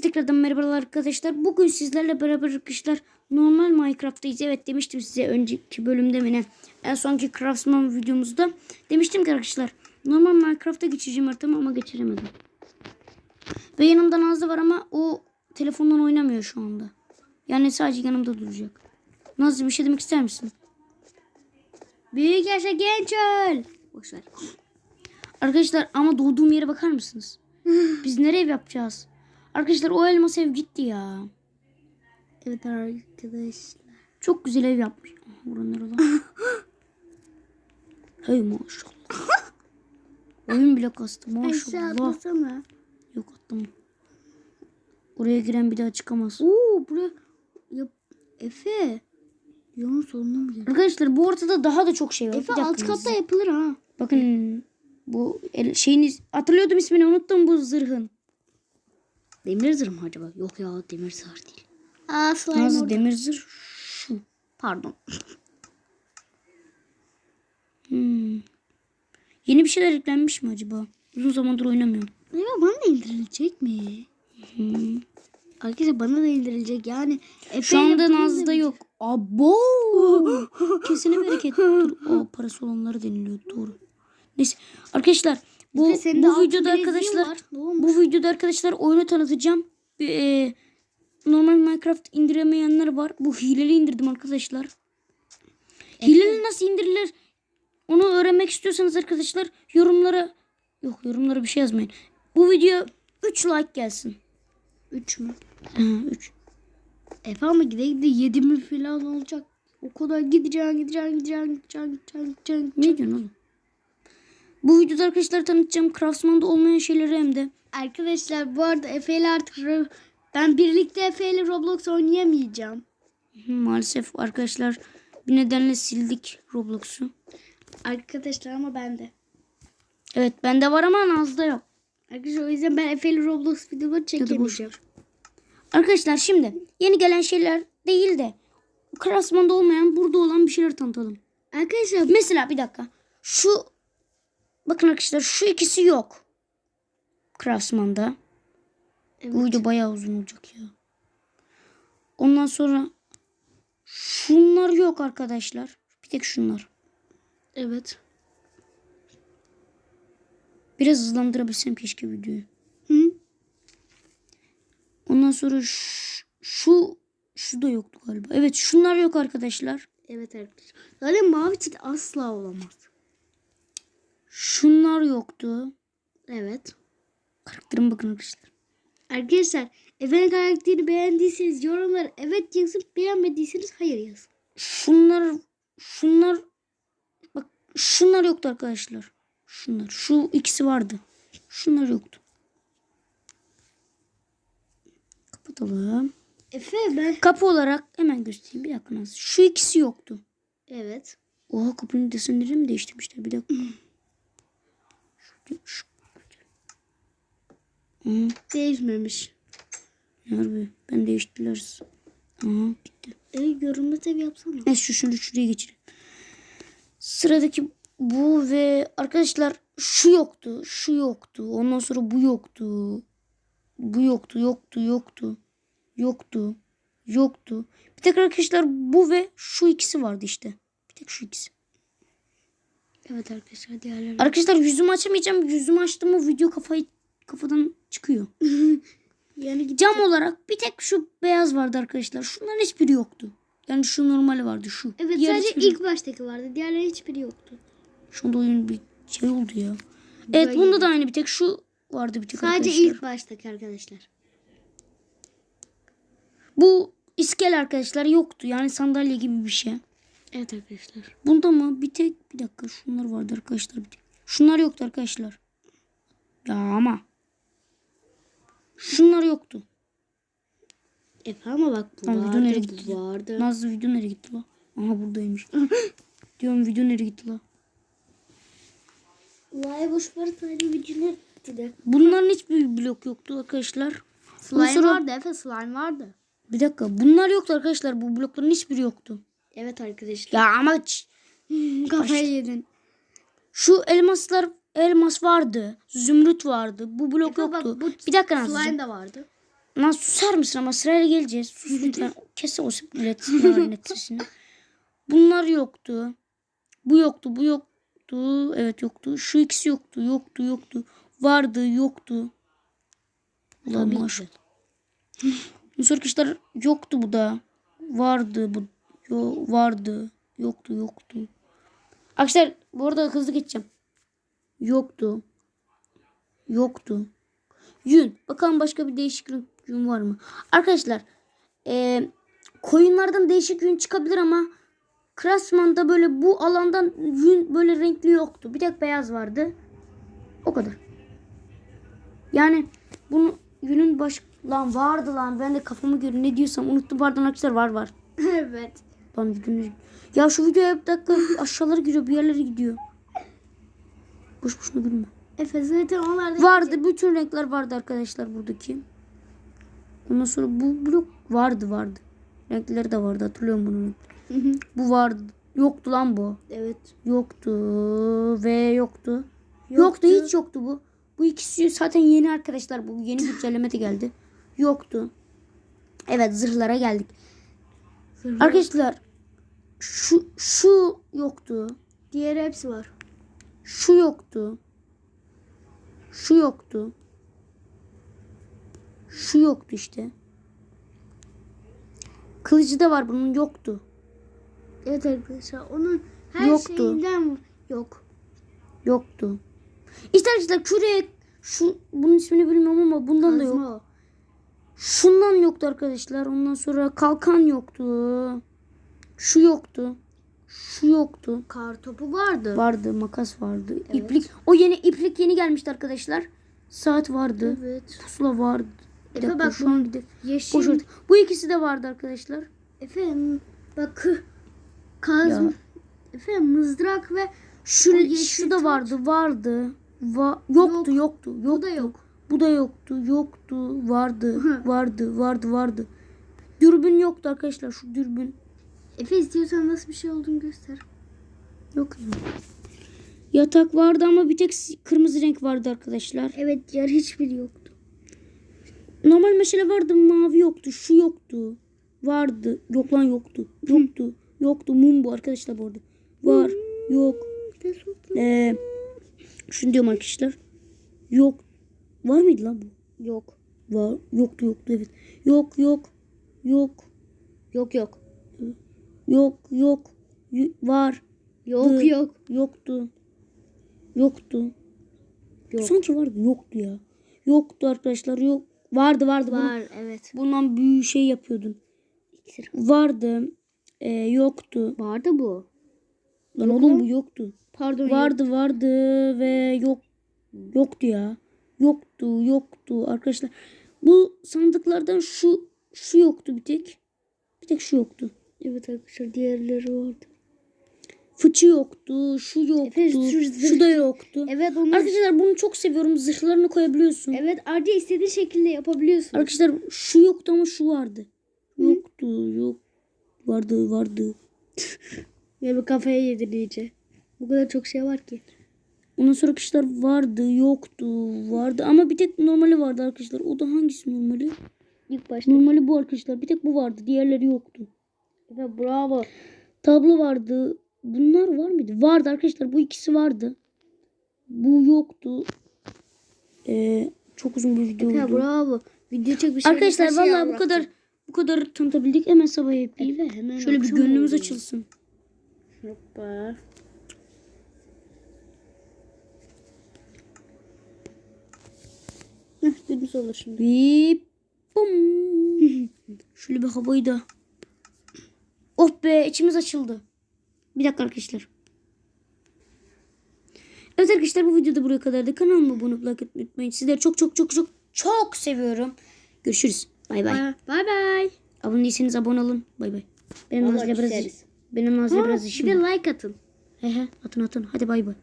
Herkese tekrardan merhabalar arkadaşlar. Bugün sizlerle beraber arkadaşlar normal Minecraft'tayız. Evet demiştim size önceki bölümde mi ne? En sonki Craftsman videomuzda. Demiştim ki arkadaşlar normal Minecraft'a geçeceğim haritamı ama geçiremedim. Ve yanımda Nazlı var ama o telefondan oynamıyor şu anda. Yani sadece yanımda duracak. Nazlı bir şey demek ister misin? Büyük yaşa genç öl. Boşver. Arkadaşlar ama doğduğum yere bakar mısınız? Biz nereye yapacağız? Arkadaşlar o elmas ev gitti ya. Evet arkadaşlar. Çok güzel ev yapmış. Buraları lan. hey maşallah. Oyun bile kastı Aşağı maşallah. atlasana. Yok attım. Oraya giren bir daha çıkamaz. Oo buraya ya Efe. Yolun sonuna mı geldi? Arkadaşlar bu ortada daha da çok şey var. Efe alt katta yapılır ha. Bakın bu el, şeyiniz hatırlıyordum ismini unuttum bu zırhın. Demir zırh mı acaba? Yok ya demir zırh değil. Aa slime Nasıl orada. demir zırh? Şu. Pardon. Hmm. Yeni bir şeyler eklenmiş mi acaba? Uzun zamandır oynamıyorum. Acaba bana da indirilecek mi? Hmm. Arkadaşlar bana da indirilecek yani. Şu anda bunu- yok. Abo. Kesine bereket. Dur. O parası olanları deniliyor. Doğru. Neyse. Arkadaşlar bu, bu videoda arkadaşlar var. Bu videoda arkadaşlar oyunu tanıtacağım. Ee, normal Minecraft indiremeyenler var. Bu hileli indirdim arkadaşlar. Hileli nasıl indirilir? Onu öğrenmek istiyorsanız arkadaşlar yorumlara yok yorumlara bir şey yazmayın. Bu video 3 like gelsin. 3 mü? 3. Efe ama gide gide 7 mi falan olacak. O kadar gideceğim gideceğim gideceğim gideceğim gideceğim gideceğim. Ne diyorsun oğlum? Bu videoda arkadaşlar tanıtacağım Craftsman'da olmayan şeyleri hem de. Arkadaşlar bu arada Efe ile artık ben birlikte Efe ile Roblox oynayamayacağım. Maalesef arkadaşlar bir nedenle sildik Roblox'u. Arkadaşlar ama bende. Evet bende var ama Naz'da yok. Arkadaşlar o yüzden ben Efe ile Roblox videoları çekemeyeceğim. Arkadaşlar şimdi yeni gelen şeyler değil de Craftsman'da olmayan burada olan bir şeyler tanıtalım. Arkadaşlar Mesela bir dakika. Şu bakın arkadaşlar şu ikisi yok. Craftsman'da. Evet. Bu video bayağı uzun olacak ya. Ondan sonra şunlar yok arkadaşlar. Bir tek şunlar. evet. Biraz hızlandırabilsem keşke videoyu. Hı? Ondan sonra şu şu da yoktu galiba. Evet şunlar yok arkadaşlar. Evet arkadaşlar. Zaten mavi çit asla olamaz. Şunlar yoktu. Evet. Karakterime bakın arkadaşlar. Arkadaşlar Efe'nin karakterini beğendiyseniz yorumlara evet yazın. Beğenmediyseniz hayır yazın. Şunlar şunlar bak şunlar yoktu arkadaşlar. Şunlar. Şu ikisi vardı. Şunlar yoktu. Kapatalım. Efe ben... Kapı olarak hemen göstereyim. Bir dakika? Şu ikisi yoktu. Evet. Oha kapının desenleri mi değiştirmişler? Bir dakika. Aha, Değişmemiş. harbi. Ben değiştiririz. Aha gitti. E, yorumda tabi yapsana. Neyse şu şunu şuraya geçirelim. Sıradaki bu ve arkadaşlar şu yoktu. Şu yoktu. Ondan sonra bu yoktu. Bu yoktu. Yoktu. Yoktu. Yoktu. Yoktu. Bir tek arkadaşlar bu ve şu ikisi vardı işte. Bir tek şu ikisi. Evet arkadaşlar diğerleri. Arkadaşlar yüzümü açamayacağım. Yüzümü açtım mı video kafayı kafadan çıkıyor. yani gidip Cam olarak bir tek şu beyaz vardı arkadaşlar. Şunların hiçbiri yoktu. Yani şu normali vardı şu. Evet Diğer sadece hiçbiri- ilk baştaki vardı. Diğerleri hiçbiri yoktu. Şu anda oyun bir şey oldu ya. Evet bunda da aynı bir tek şu vardı bir tek Sadece arkadaşlar. ilk baştaki arkadaşlar. Bu iskel arkadaşlar yoktu. Yani sandalye gibi bir şey. Evet arkadaşlar. Bunda mı bir tek bir dakika şunlar vardı arkadaşlar bir tek. Şunlar yoktu arkadaşlar. Ya ama. Şunlar yoktu. Efe ama bak bu Lan video vardı, nereye bu gitti? vardı. Nazlı video nereye gitti la? Aha buradaymış. Diyorum video nereye gitti la? Vay boş ver sadece videolar de. Bunların hiçbir blok yoktu arkadaşlar. Slime sonra- vardı Efe slime vardı. Bir dakika bunlar yoktu arkadaşlar. Bu blokların hiçbiri yoktu. Evet arkadaşlar. Ya ama ç- Kafayı yedin. şu elmaslar elmas vardı. Zümrüt vardı. Bu blok Efe bak, yoktu. bu bir dakika Nazlıcığım. Slime de vardı. Lan susar mısın ama sırayla geleceğiz. Sus lütfen. Kes o sesini. Bunlar yoktu. Bu yoktu, bu yoktu. Evet yoktu. Şu ikisi yoktu, yoktu, yoktu. Vardı, yoktu. Ulan maşallah. Bu sarkışlar yoktu bu da. Vardı bu. Yo, vardı. Yoktu, yoktu. Arkadaşlar bu arada hızlı geçeceğim. Yoktu. Yoktu. Yün. Bakalım başka bir değişik yün var mı? Arkadaşlar e, koyunlardan değişik yün çıkabilir ama Krasman'da böyle bu alandan yün böyle renkli yoktu. Bir tek beyaz vardı. O kadar. Yani bunu yünün baş lan vardı lan ben de kafamı göre ne diyorsam unuttum pardon arkadaşlar var var. evet. Lan yünün- Ya şu video hep dakika aşağılara gidiyor bir yerlere gidiyor. Boş boşuna gülme. Efe zaten onlarda Vardı. Bütün renkler vardı arkadaşlar buradaki. Ondan sonra bu blok vardı vardı. Renkleri de vardı hatırlıyorum bunu. Bu vardı. Yoktu lan bu. Evet. Yoktu ve yoktu. Yoktu. hiç yoktu bu. Bu ikisi zaten yeni arkadaşlar. Bu yeni güncelleme de geldi. Yoktu. Evet zırhlara geldik. Arkadaşlar şu şu yoktu. Diğer hepsi var. Şu yoktu. Şu yoktu. Şu yoktu işte. Kılıcı da var bunun yoktu. Evet arkadaşlar onun her Yoktu. şeyinden yok. Yoktu. İşte arkadaşlar kürek şu bunun ismini bilmiyorum ama bundan da yok. Şundan yoktu arkadaşlar. Ondan sonra kalkan yoktu. Şu yoktu. Şu yoktu. Kar topu vardı. Vardı, makas vardı. İplik. O yeni iplik yeni gelmişti arkadaşlar. Saat vardı. Evet. Pusula vardı. Efe dakika, bak şu an gidelim. Yeşil. Boş. Bu ikisi de vardı arkadaşlar. Efe bak kazma. Ya. Efe mızrak ve Şu şu da vardı, vardı. Va yoktu, yoktu, yoktu. bu da yok. Bu da yoktu, yoktu, vardı, vardı, vardı, vardı. Dürbün yoktu arkadaşlar. Şu dürbün Efe istiyorsan nasıl bir şey olduğunu göster. yok. ya. Yatak vardı ama bir tek kırmızı renk vardı arkadaşlar. Evet diğer hiçbiri yoktu. Normal meşale vardı, mavi yoktu. Şu yoktu. Vardı. Yok lan yoktu. Yoktu. Yoktu. Mum bu arkadaşlar bu arada. Var. Yok. Ee, şunu diyorum arkadaşlar. Yok. Var mıydı lan bu? Yok. Var. Yoktu yoktu evet. Yok yok. Yok. Yok yok. Yok yok. Y- var. Yok Dı. yok. Yoktu. Yoktu. Yok. Sanki vardı. Yoktu ya. Yoktu arkadaşlar. Yok. Vardı vardı. Bunu- Var evet. Bundan büyük şey yapıyordun. Vardı. Ee, yoktu. Vardı bu. Lan Yok oğlum mu? bu yoktu. Pardon yok. Vardı vardı ve yok yoktu ya. Yoktu yoktu arkadaşlar. Bu sandıklardan şu şu yoktu bir tek. Bir tek şu yoktu. Evet arkadaşlar diğerleri vardı. Fıçı yoktu, şu yoktu, Efe, şu da yoktu. Evet onu Arkadaşlar bunu çok seviyorum. Zırhlarını koyabiliyorsun. Evet ayrıca istediğin şekilde yapabiliyorsun. Arkadaşlar şu yoktu ama şu vardı. Yoktu, yok. Vardı, vardı. Ya bir kafaya yedin iyice. Bu kadar çok şey var ki. Ondan sonra arkadaşlar vardı, yoktu, vardı. Ama bir tek normali vardı arkadaşlar. O da hangisi normali? İlk başta. Normali bu arkadaşlar. Bir tek bu vardı. Diğerleri yoktu. Efe bravo. Tablo vardı. Bunlar var mıydı? Vardı arkadaşlar. Bu ikisi vardı. Bu yoktu. Ee, çok uzun bir video Efe oldu. bravo. Video çek bir şey. Arkadaşlar vallahi bu kadar bu kadar tanıtabildik. Hemen sabah yapayım. Efe hemen Şöyle bir gönlümüz oldu. açılsın. Hoppa. Heh, olur şimdi. Bip bum. Şöyle bir havayı da. Oh be içimiz açıldı. Bir dakika arkadaşlar. Evet arkadaşlar bu videoda buraya kadardı. Kanalıma abone etmeyi unutmayın. Sizleri çok çok çok çok çok seviyorum. Görüşürüz. Bay bay. Bay bay. Abone değilseniz abone olun. Bay bay. Benim Nazlı'yla biraz, benim Nazlı'yla Ha, biraz Bir işim de var. like atın. He he atın atın. Hadi bay bay.